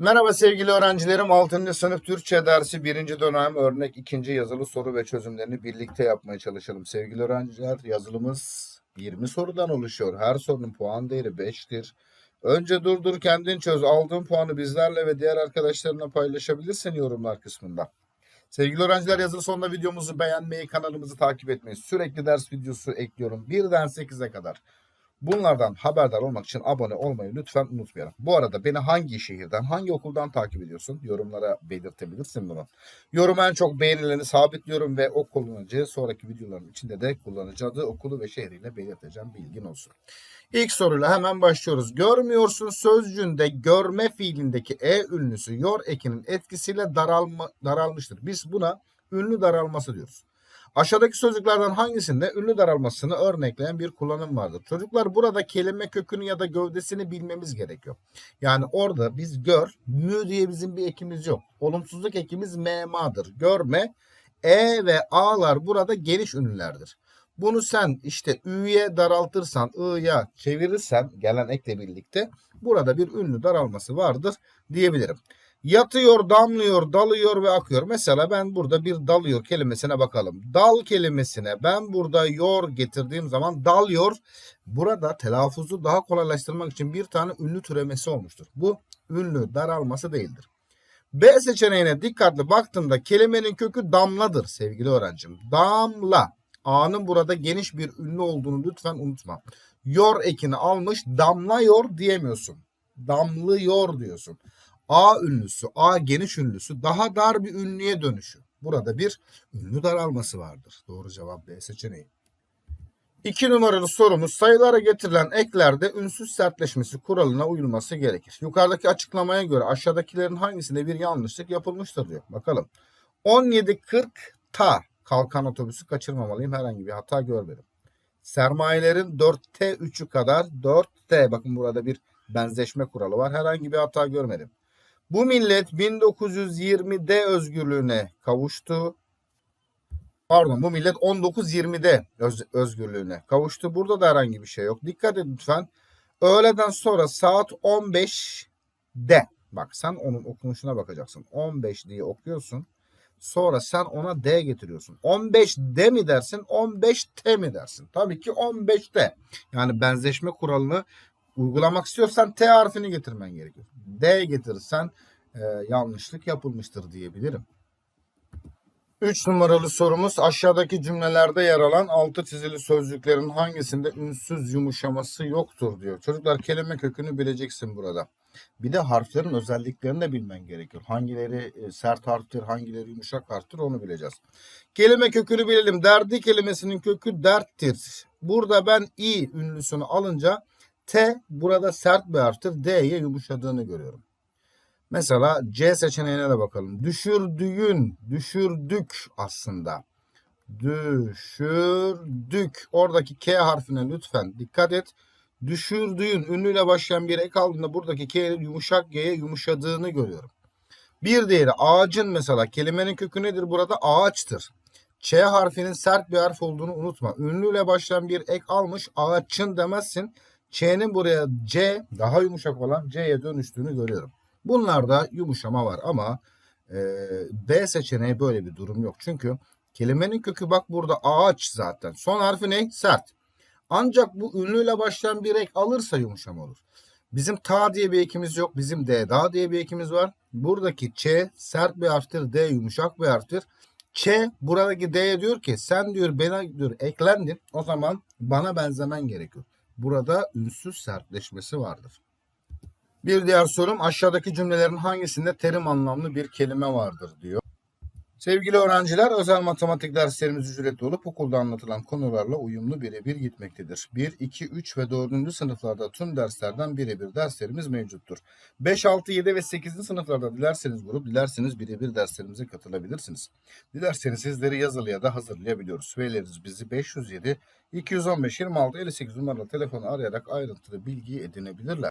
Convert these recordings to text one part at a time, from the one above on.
Merhaba sevgili öğrencilerim. 6. sınıf Türkçe dersi 1. dönem örnek 2. yazılı soru ve çözümlerini birlikte yapmaya çalışalım. Sevgili öğrenciler yazılımız 20 sorudan oluşuyor. Her sorunun puan değeri 5'tir. Önce durdur kendin çöz. Aldığın puanı bizlerle ve diğer arkadaşlarına paylaşabilirsin yorumlar kısmında. Sevgili öğrenciler yazılı sonunda videomuzu beğenmeyi, kanalımızı takip etmeyi, sürekli ders videosu ekliyorum. 1'den 8'e kadar. Bunlardan haberdar olmak için abone olmayı lütfen unutmayalım. Bu arada beni hangi şehirden, hangi okuldan takip ediyorsun? Yorumlara belirtebilirsin bunu. Yorum en çok beğenileni sabitliyorum ve o kullanıcı sonraki videoların içinde de kullanıcı adı, okulu ve şehriyle belirteceğim bilgin olsun. İlk soruyla hemen başlıyoruz. Görmüyorsun sözcüğünde görme fiilindeki e ünlüsü yor ekinin etkisiyle daralma, daralmıştır. Biz buna ünlü daralması diyoruz. Aşağıdaki sözcüklerden hangisinde ünlü daralmasını örnekleyen bir kullanım vardır? Çocuklar burada kelime kökünü ya da gövdesini bilmemiz gerekiyor. Yani orada biz gör, mü diye bizim bir ekimiz yok. Olumsuzluk ekimiz memadır. Görme, e ve a'lar burada geniş ünlülerdir. Bunu sen işte ü'ye daraltırsan, i'ya çevirirsen gelen ekle birlikte burada bir ünlü daralması vardır diyebilirim. Yatıyor, damlıyor, dalıyor ve akıyor. Mesela ben burada bir dalıyor kelimesine bakalım. Dal kelimesine ben burada yor getirdiğim zaman dalıyor. Burada telaffuzu daha kolaylaştırmak için bir tane ünlü türemesi olmuştur. Bu ünlü daralması değildir. B seçeneğine dikkatli baktığımda kelimenin kökü damladır sevgili öğrencim. Damla. A'nın burada geniş bir ünlü olduğunu lütfen unutma. Yor ekini almış damlıyor diyemiyorsun. Damlıyor diyorsun. A ünlüsü, A geniş ünlüsü daha dar bir ünlüye dönüşü. Burada bir ünlü daralması vardır. Doğru cevap B seçeneği. İki numaralı sorumuz sayılara getirilen eklerde ünsüz sertleşmesi kuralına uyulması gerekir. Yukarıdaki açıklamaya göre aşağıdakilerin hangisinde bir yanlışlık yapılmıştır diyor. Bakalım. 17.40 ta kalkan otobüsü kaçırmamalıyım. Herhangi bir hata görmedim. Sermayelerin 4T 3'ü kadar 4T bakın burada bir benzeşme kuralı var. Herhangi bir hata görmedim. Bu millet 1920'de özgürlüğüne kavuştu. Pardon bu millet 1920'de öz, özgürlüğüne kavuştu. Burada da herhangi bir şey yok. Dikkat edin lütfen. Öğleden sonra saat 15'de. Bak sen onun okunuşuna bakacaksın. 15 diye okuyorsun. Sonra sen ona D getiriyorsun. 15D mi dersin 15T mi dersin? Tabii ki 15'te. Yani benzeşme kuralını uygulamak istiyorsan T harfini getirmen gerekiyor. D getirirsen e, yanlışlık yapılmıştır diyebilirim. 3 numaralı sorumuz aşağıdaki cümlelerde yer alan altı çizili sözcüklerin hangisinde ünsüz yumuşaması yoktur diyor. Çocuklar kelime kökünü bileceksin burada. Bir de harflerin özelliklerini de bilmen gerekiyor. Hangileri e, sert harftir, hangileri yumuşak harftir onu bileceğiz. Kelime kökünü bilelim. Derdi kelimesinin kökü derttir. Burada ben i ünlüsünü alınca T burada sert bir harftir. D'ye yumuşadığını görüyorum. Mesela C seçeneğine de bakalım. Düşürdüğün, düşürdük aslında. Düşürdük. Oradaki K harfine lütfen dikkat et. Düşürdüğün ünlüyle başlayan bir ek aldığında buradaki K'nin yumuşak G'ye yumuşadığını görüyorum. Bir diğeri ağacın mesela kelimenin kökü nedir burada? Ağaçtır. Ç harfinin sert bir harf olduğunu unutma. Ünlüyle başlayan bir ek almış ağaçın demezsin. Ç'nin buraya C daha yumuşak olan C'ye dönüştüğünü görüyorum. Bunlarda yumuşama var ama e, B seçeneği böyle bir durum yok. Çünkü kelimenin kökü bak burada ağaç zaten. Son harfi ne? Sert. Ancak bu ünlüyle başlayan bir ek alırsa yumuşama olur. Bizim ta diye bir ekimiz yok. Bizim D da diye bir ekimiz var. Buradaki Ç sert bir harftir. D yumuşak bir harftir. Ç buradaki D'ye diyor ki sen diyor bana diyor eklendin. O zaman bana benzemen gerekiyor. Burada ünsüz sertleşmesi vardır. Bir diğer sorum aşağıdaki cümlelerin hangisinde terim anlamlı bir kelime vardır diyor. Sevgili öğrenciler özel matematik derslerimiz ücretli olup okulda anlatılan konularla uyumlu birebir gitmektedir. 1, 2, 3 ve 4. sınıflarda tüm derslerden birebir derslerimiz mevcuttur. 5, 6, 7 ve 8. sınıflarda dilerseniz grup, dilerseniz birebir derslerimize katılabilirsiniz. Dilerseniz sizleri yazılı ya da hazırlayabiliyoruz. Verileriz bizi 507 215 26 58 numaralı telefonu arayarak ayrıntılı bilgi edinebilirler.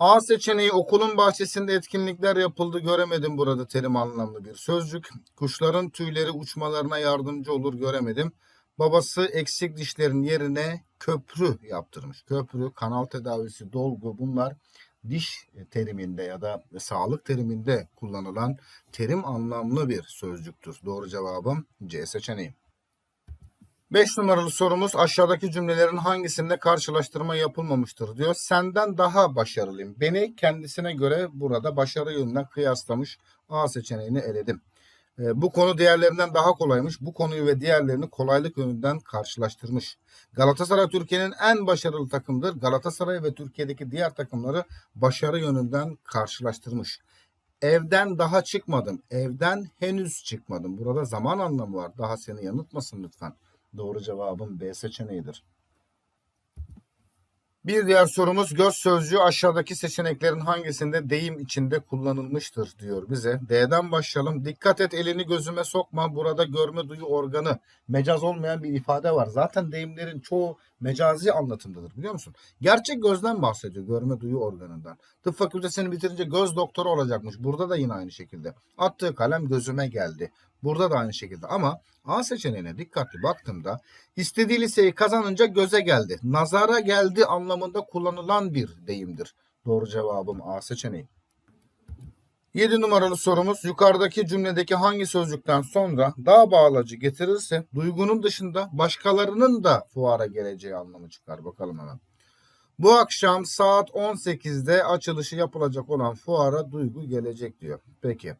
A seçeneği okulun bahçesinde etkinlikler yapıldı göremedim burada terim anlamlı bir sözcük. Kuşların tüyleri uçmalarına yardımcı olur göremedim. Babası eksik dişlerin yerine köprü yaptırmış. Köprü, kanal tedavisi, dolgu bunlar diş teriminde ya da sağlık teriminde kullanılan terim anlamlı bir sözcüktür. Doğru cevabım C seçeneği. 5 numaralı sorumuz aşağıdaki cümlelerin hangisinde karşılaştırma yapılmamıştır diyor. Senden daha başarılıyım. Beni kendisine göre burada başarı yönünden kıyaslamış. A seçeneğini eledim. E, bu konu diğerlerinden daha kolaymış. Bu konuyu ve diğerlerini kolaylık yönünden karşılaştırmış. Galatasaray Türkiye'nin en başarılı takımdır. Galatasaray ve Türkiye'deki diğer takımları başarı yönünden karşılaştırmış. Evden daha çıkmadım. Evden henüz çıkmadım. Burada zaman anlamı var. Daha seni yanıltmasın lütfen. Doğru cevabım B seçeneğidir. Bir diğer sorumuz göz sözcüğü aşağıdaki seçeneklerin hangisinde deyim içinde kullanılmıştır diyor bize. D'den başlayalım. Dikkat et elini gözüme sokma. Burada görme duyu organı. Mecaz olmayan bir ifade var. Zaten deyimlerin çoğu mecazi anlatımdadır biliyor musun? Gerçek gözden bahsediyor. Görme duyu organından. Tıp fakültesini bitirince göz doktoru olacakmış. Burada da yine aynı şekilde. Attığı kalem gözüme geldi. Burada da aynı şekilde ama A seçeneğine dikkatli baktığımda istediği liseyi kazanınca göze geldi. Nazara geldi anlamında kullanılan bir deyimdir. Doğru cevabım A seçeneği. 7 numaralı sorumuz yukarıdaki cümledeki hangi sözcükten sonra daha bağlacı getirirse duygunun dışında başkalarının da fuara geleceği anlamı çıkar. Bakalım hemen. Bu akşam saat 18'de açılışı yapılacak olan fuara duygu gelecek diyor. Peki.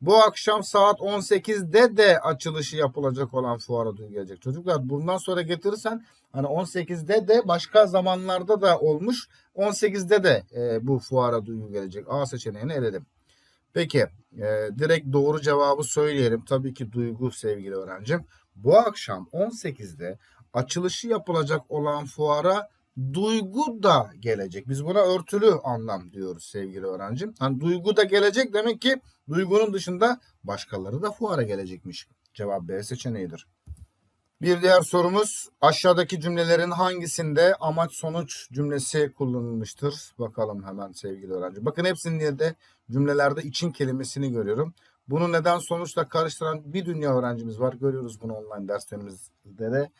Bu akşam saat 18'de de açılışı yapılacak olan fuara duygu gelecek. Çocuklar bundan sonra getirirsen hani 18'de de başka zamanlarda da olmuş. 18'de de e, bu fuara duygu gelecek. A seçeneğini eledim. Peki e, direkt doğru cevabı söyleyelim. Tabii ki duygu sevgili öğrencim. Bu akşam 18'de açılışı yapılacak olan fuara duygu da gelecek. Biz buna örtülü anlam diyoruz sevgili öğrencim. Hani duygu da gelecek demek ki duygunun dışında başkaları da fuara gelecekmiş. Cevap B seçeneğidir. Bir diğer sorumuz aşağıdaki cümlelerin hangisinde amaç sonuç cümlesi kullanılmıştır? Bakalım hemen sevgili öğrenci. Bakın hepsinin de cümlelerde için kelimesini görüyorum. Bunu neden sonuçla karıştıran bir dünya öğrencimiz var. Görüyoruz bunu online derslerimizde de.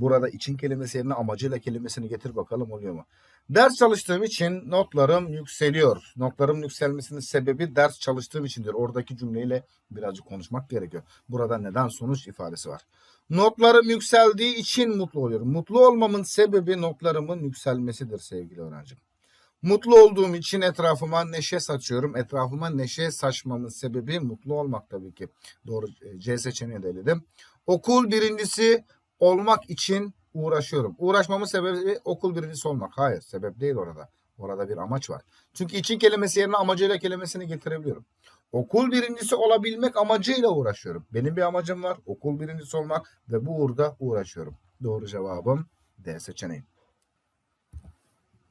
Burada için kelimesi yerine amacıyla kelimesini getir bakalım oluyor mu? Ders çalıştığım için notlarım yükseliyor. Notlarım yükselmesinin sebebi ders çalıştığım içindir. Oradaki cümleyle birazcık konuşmak gerekiyor. Burada neden sonuç ifadesi var. Notlarım yükseldiği için mutlu oluyorum. Mutlu olmamın sebebi notlarımın yükselmesidir sevgili öğrencim. Mutlu olduğum için etrafıma neşe saçıyorum. Etrafıma neşe saçmamın sebebi mutlu olmak tabii ki. Doğru e, C seçeneği de eledim. Okul birincisi olmak için uğraşıyorum. Uğraşmamın sebebi okul birincisi olmak. Hayır sebep değil orada. Orada bir amaç var. Çünkü için kelimesi yerine amacıyla kelimesini getirebiliyorum. Okul birincisi olabilmek amacıyla uğraşıyorum. Benim bir amacım var. Okul birincisi olmak ve bu uğurda uğraşıyorum. Doğru cevabım D seçeneği.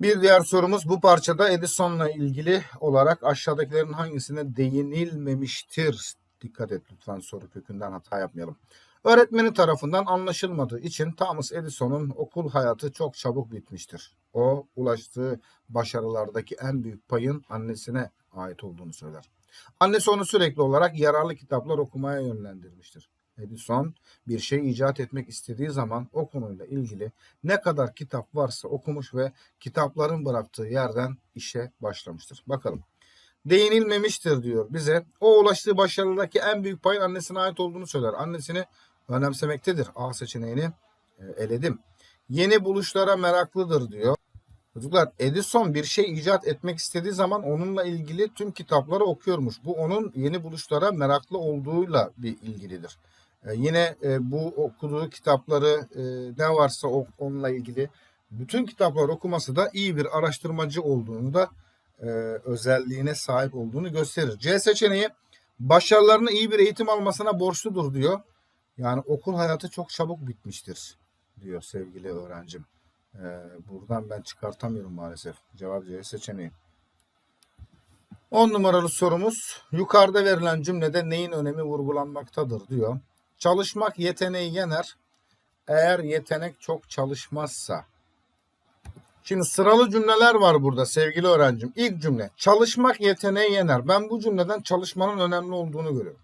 Bir diğer sorumuz bu parçada Edison'la ilgili olarak aşağıdakilerin hangisine değinilmemiştir? Dikkat et lütfen soru kökünden hata yapmayalım. Öğretmeni tarafından anlaşılmadığı için Thomas Edison'un okul hayatı çok çabuk bitmiştir. O ulaştığı başarılardaki en büyük payın annesine ait olduğunu söyler. Annesi onu sürekli olarak yararlı kitaplar okumaya yönlendirmiştir. Edison bir şey icat etmek istediği zaman o konuyla ilgili ne kadar kitap varsa okumuş ve kitapların bıraktığı yerden işe başlamıştır. Bakalım. Değinilmemiştir diyor bize. O ulaştığı başarıdaki en büyük payın annesine ait olduğunu söyler. Annesini önemsemektedir. A seçeneğini e, eledim. Yeni buluşlara meraklıdır diyor. Çocuklar Edison bir şey icat etmek istediği zaman onunla ilgili tüm kitapları okuyormuş. Bu onun yeni buluşlara meraklı olduğuyla bir ilgilidir. Ee, yine e, bu okuduğu kitapları e, ne varsa onunla ilgili bütün kitapları okuması da iyi bir araştırmacı olduğunu da e, özelliğine sahip olduğunu gösterir. C seçeneği başarılarını iyi bir eğitim almasına borçludur diyor. Yani okul hayatı çok çabuk bitmiştir diyor sevgili öğrencim. Ee, buradan ben çıkartamıyorum maalesef. Cevap C seçeneği. 10 numaralı sorumuz yukarıda verilen cümlede neyin önemi vurgulanmaktadır diyor. Çalışmak yeteneği yener. Eğer yetenek çok çalışmazsa. Şimdi sıralı cümleler var burada sevgili öğrencim. İlk cümle çalışmak yeteneği yener. Ben bu cümleden çalışmanın önemli olduğunu görüyorum.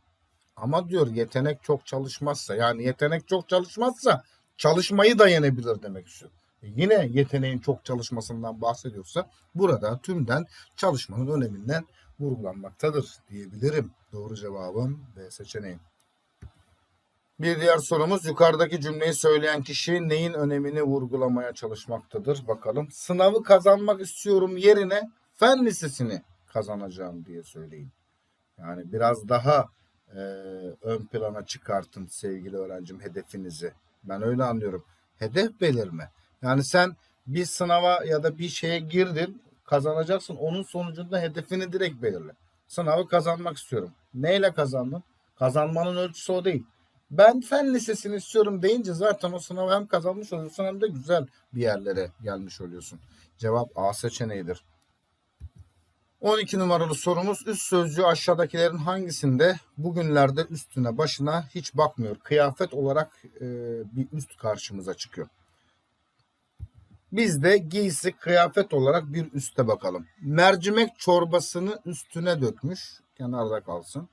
Ama diyor yetenek çok çalışmazsa yani yetenek çok çalışmazsa çalışmayı da yenebilir demek istiyor. yine yeteneğin çok çalışmasından bahsediyorsa burada tümden çalışmanın öneminden vurgulanmaktadır diyebilirim. Doğru cevabım B seçeneği. Bir diğer sorumuz yukarıdaki cümleyi söyleyen kişi neyin önemini vurgulamaya çalışmaktadır? Bakalım. Sınavı kazanmak istiyorum yerine fen lisesini kazanacağım diye söyleyin. Yani biraz daha e, ön plana çıkartın sevgili öğrencim hedefinizi. Ben öyle anlıyorum. Hedef belirme. Yani sen bir sınava ya da bir şeye girdin kazanacaksın. Onun sonucunda hedefini direkt belirle. Sınavı kazanmak istiyorum. Neyle kazandın? Kazanmanın ölçüsü o değil. Ben fen lisesini istiyorum deyince zaten o sınavı hem kazanmış oluyorsun hem de güzel bir yerlere gelmiş oluyorsun. Cevap A seçeneğidir. 12 numaralı sorumuz üst sözcüğü aşağıdakilerin hangisinde bugünlerde üstüne başına hiç bakmıyor. Kıyafet olarak e, bir üst karşımıza çıkıyor. Biz de giysi kıyafet olarak bir üste bakalım. Mercimek çorbasını üstüne dökmüş. Kenarda kalsın.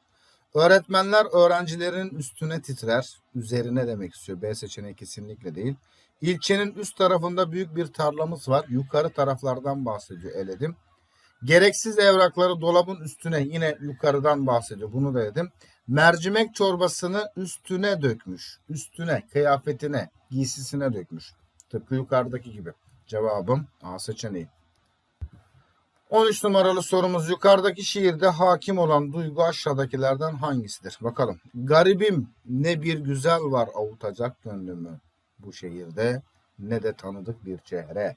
Öğretmenler öğrencilerin üstüne titrer. Üzerine demek istiyor. B seçeneği kesinlikle değil. İlçenin üst tarafında büyük bir tarlamız var. Yukarı taraflardan bahsediyor eledim. Gereksiz evrakları dolabın üstüne yine yukarıdan bahsediyor. Bunu da dedim. Mercimek çorbasını üstüne dökmüş. Üstüne, kıyafetine, giysisine dökmüş. Tıpkı yukarıdaki gibi. Cevabım A seçeneği. 13 numaralı sorumuz yukarıdaki şiirde hakim olan duygu aşağıdakilerden hangisidir? Bakalım. Garibim ne bir güzel var avutacak gönlümü bu şehirde ne de tanıdık bir çehre.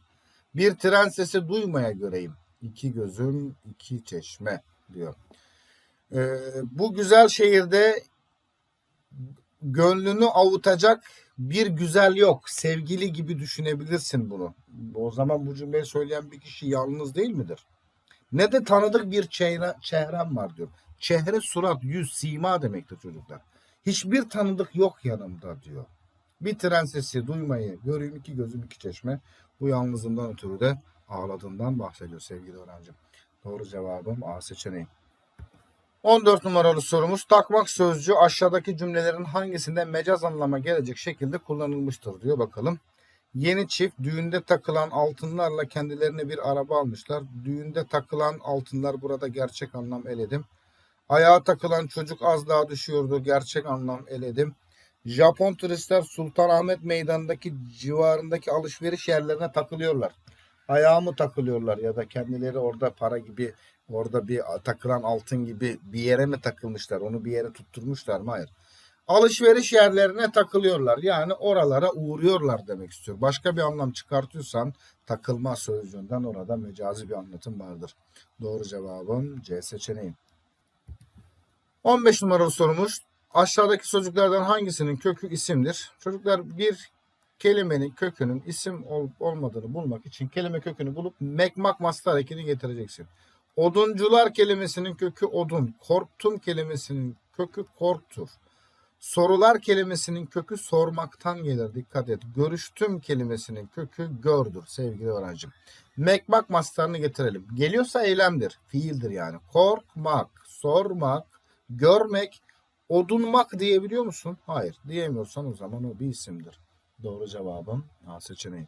Bir tren sesi duymaya göreyim. İki gözüm iki çeşme diyor. Ee, bu güzel şehirde gönlünü avutacak bir güzel yok. Sevgili gibi düşünebilirsin bunu. O zaman bu cümleyi söyleyen bir kişi yalnız değil midir? Ne de tanıdık bir çehre, çehrem var diyor. Çehre, surat, yüz, sima demektir çocuklar. Hiçbir tanıdık yok yanımda diyor. Bir tren sesi duymayı göreyim iki gözüm iki çeşme. Bu yalnızlığından ötürü de ağladığından bahsediyor sevgili öğrencim. Doğru cevabım A seçeneği. 14 numaralı sorumuz takmak sözcüğü aşağıdaki cümlelerin hangisinde mecaz anlama gelecek şekilde kullanılmıştır diyor bakalım. Yeni çift düğünde takılan altınlarla kendilerine bir araba almışlar. Düğünde takılan altınlar burada gerçek anlam eledim. Ayağa takılan çocuk az daha düşüyordu. Gerçek anlam eledim. Japon turistler Sultanahmet Meydanı'ndaki civarındaki alışveriş yerlerine takılıyorlar. Ayağa mı takılıyorlar ya da kendileri orada para gibi orada bir takılan altın gibi bir yere mi takılmışlar? Onu bir yere tutturmuşlar mı? Hayır alışveriş yerlerine takılıyorlar. Yani oralara uğruyorlar demek istiyor. Başka bir anlam çıkartıyorsan takılma sözcüğünden orada mecazi bir anlatım vardır. Doğru cevabım C seçeneği. 15 numaralı sorumuz. Aşağıdaki sözcüklerden hangisinin kökü isimdir? Çocuklar bir kelimenin kökünün isim ol, olmadığını bulmak için kelime kökünü bulup mekmak mastar ekini getireceksin. Oduncular kelimesinin kökü odun. Korktum kelimesinin kökü korktur. Sorular kelimesinin kökü sormaktan gelir. Dikkat et. Görüştüm kelimesinin kökü gördür sevgili öğrencim. Mekmak mastarını getirelim. Geliyorsa eylemdir. Fiildir yani. Korkmak, sormak, görmek, odunmak diyebiliyor musun? Hayır. Diyemiyorsan o zaman o bir isimdir. Doğru cevabım A seçeneği.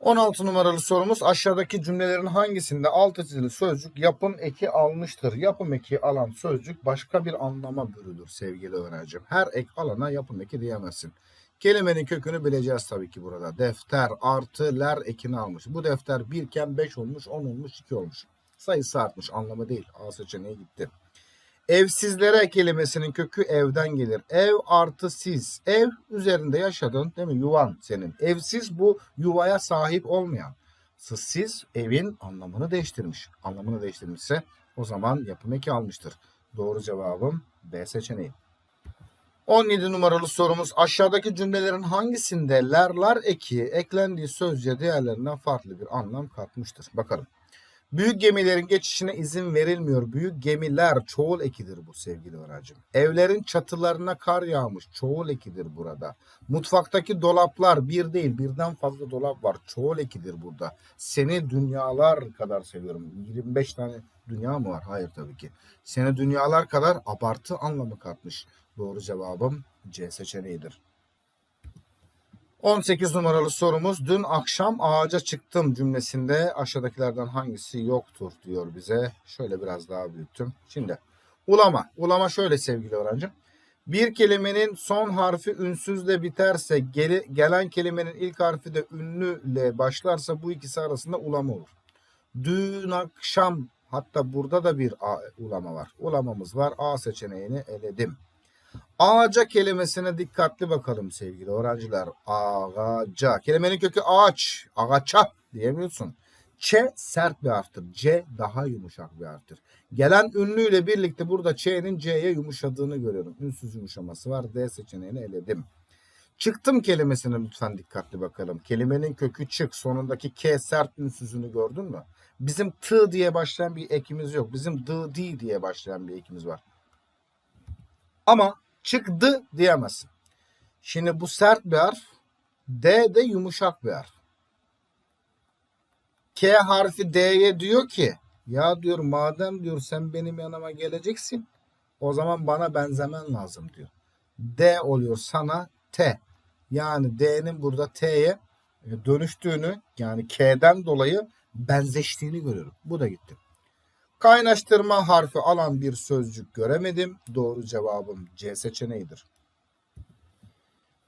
16 numaralı sorumuz aşağıdaki cümlelerin hangisinde altı çizili sözcük yapım eki almıştır? Yapım eki alan sözcük başka bir anlama bürülür sevgili öğrencim. Her ek alana yapım eki diyemezsin. Kelimenin kökünü bileceğiz tabii ki burada. Defter artı ler ekini almış. Bu defter birken 5 olmuş, 10 olmuş, 2 olmuş. Sayısı artmış anlamı değil. A seçeneği gitti. Evsizlere kelimesinin kökü evden gelir. Ev artı siz. Ev üzerinde yaşadın değil mi? Yuvan senin. Evsiz bu yuvaya sahip olmayan. Siz evin anlamını değiştirmiş. Anlamını değiştirmişse o zaman yapım eki almıştır. Doğru cevabım B seçeneği. 17 numaralı sorumuz aşağıdaki cümlelerin hangisinde lerler eki eklendiği sözcüğe diğerlerinden farklı bir anlam katmıştır? Bakalım. Büyük gemilerin geçişine izin verilmiyor. Büyük gemiler çoğul ekidir bu sevgili öğrencim. Evlerin çatılarına kar yağmış. Çoğul ekidir burada. Mutfaktaki dolaplar bir değil birden fazla dolap var. Çoğul ekidir burada. Seni dünyalar kadar seviyorum. 25 tane dünya mı var? Hayır tabii ki. Seni dünyalar kadar abartı anlamı katmış. Doğru cevabım C seçeneğidir. 18 numaralı sorumuz dün akşam ağaca çıktım cümlesinde aşağıdakilerden hangisi yoktur diyor bize. Şöyle biraz daha büyüttüm. Şimdi ulama. Ulama şöyle sevgili öğrencim. Bir kelimenin son harfi ünsüzle biterse geri, gelen kelimenin ilk harfi de ünlüyle başlarsa bu ikisi arasında ulama olur. Dün akşam hatta burada da bir ulama var. Ulamamız var. A seçeneğini eledim. Ağaca kelimesine dikkatli bakalım sevgili öğrenciler. Ağaca. Kelimenin kökü ağaç. Ağaça diyemiyorsun. Ç sert bir harftir. C daha yumuşak bir harftir. Gelen ünlüyle birlikte burada Ç'nin C'ye yumuşadığını görüyorum. Ünsüz yumuşaması var. D seçeneğini eledim. Çıktım kelimesine lütfen dikkatli bakalım. Kelimenin kökü çık. Sonundaki K sert ünsüzünü gördün mü? Bizim T diye başlayan bir ekimiz yok. Bizim D, D diye başlayan bir ekimiz var. Ama çıktı diyemezsin. Şimdi bu sert bir harf. D de yumuşak bir harf. K harfi D'ye diyor ki ya diyor madem diyor sen benim yanıma geleceksin o zaman bana benzemen lazım diyor. D oluyor sana T. Yani D'nin burada T'ye e, dönüştüğünü yani K'den dolayı benzeştiğini görüyorum. Bu da gitti. Kaynaştırma harfi alan bir sözcük göremedim. Doğru cevabım C seçeneğidir.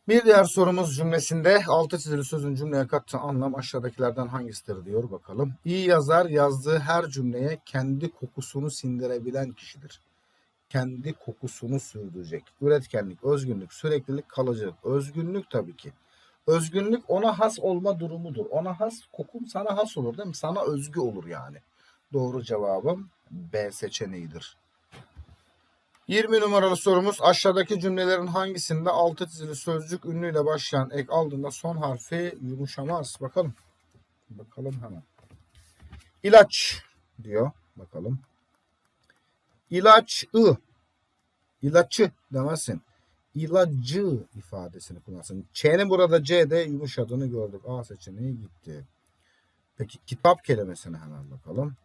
Bir diğer sorumuz cümlesinde altı çizili sözün cümleye kattığı anlam aşağıdakilerden hangisidir diyor bakalım. İyi yazar yazdığı her cümleye kendi kokusunu sindirebilen kişidir. Kendi kokusunu sürdürecek. Üretkenlik, özgünlük, süreklilik, kalıcılık. Özgünlük tabii ki. Özgünlük ona has olma durumudur. Ona has, kokun sana has olur değil mi? Sana özgü olur yani. Doğru cevabım B seçeneğidir. 20 numaralı sorumuz aşağıdaki cümlelerin hangisinde altı çizili sözcük ünlüyle başlayan ek aldığında son harfi yumuşamaz? Bakalım. Bakalım hemen. İlaç diyor. Bakalım. İlaç ı. İlaçı demezsin. İlacı ifadesini kullansın. Ç'nin burada C'de yumuşadığını gördük. A seçeneği gitti. Peki kitap kelimesine hemen bakalım.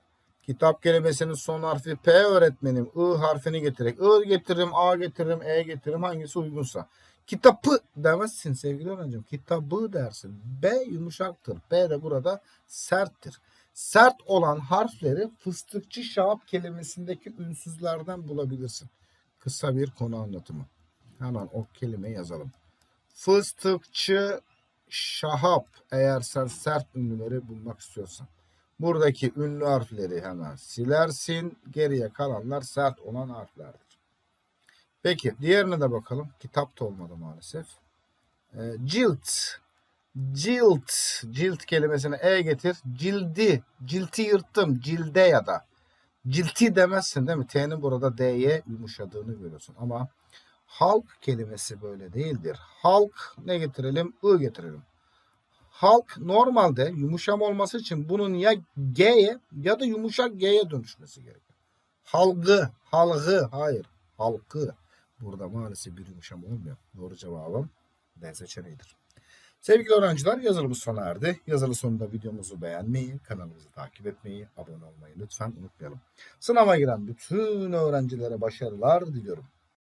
Kitap kelimesinin son harfi P öğretmenim. I harfini getirerek. I getiririm, A getiririm, E getiririm. Hangisi uygunsa. Kitabı demezsin sevgili öğrencim. Kitabı dersin. B yumuşaktır. P de burada serttir. Sert olan harfleri fıstıkçı şahap kelimesindeki ünsüzlerden bulabilirsin. Kısa bir konu anlatımı. Hemen o kelimeyi yazalım. Fıstıkçı şahap eğer sen sert ünlüleri bulmak istiyorsan. Buradaki ünlü harfleri hemen silersin. Geriye kalanlar sert olan harflerdir. Peki diğerine de bakalım. Kitap da olmadı maalesef. Ee, cilt. Cilt. Cilt kelimesine e getir. Cildi. Cilti yırttım. Cilde ya da. Cilti demezsin değil mi? T'nin burada D'ye yumuşadığını görüyorsun. Ama halk kelimesi böyle değildir. Halk ne getirelim? I getirelim. Halk normalde yumuşam olması için bunun ya G'ye ya da yumuşak G'ye dönüşmesi gerekiyor. Halgı, halgı, hayır, halkı. Burada maalesef bir yumuşam olmuyor. Doğru cevabım D seçeneğidir. Sevgili öğrenciler yazılımız sona erdi. Yazılı sonunda videomuzu beğenmeyi, kanalımızı takip etmeyi, abone olmayı lütfen unutmayalım. Sınava giren bütün öğrencilere başarılar diliyorum.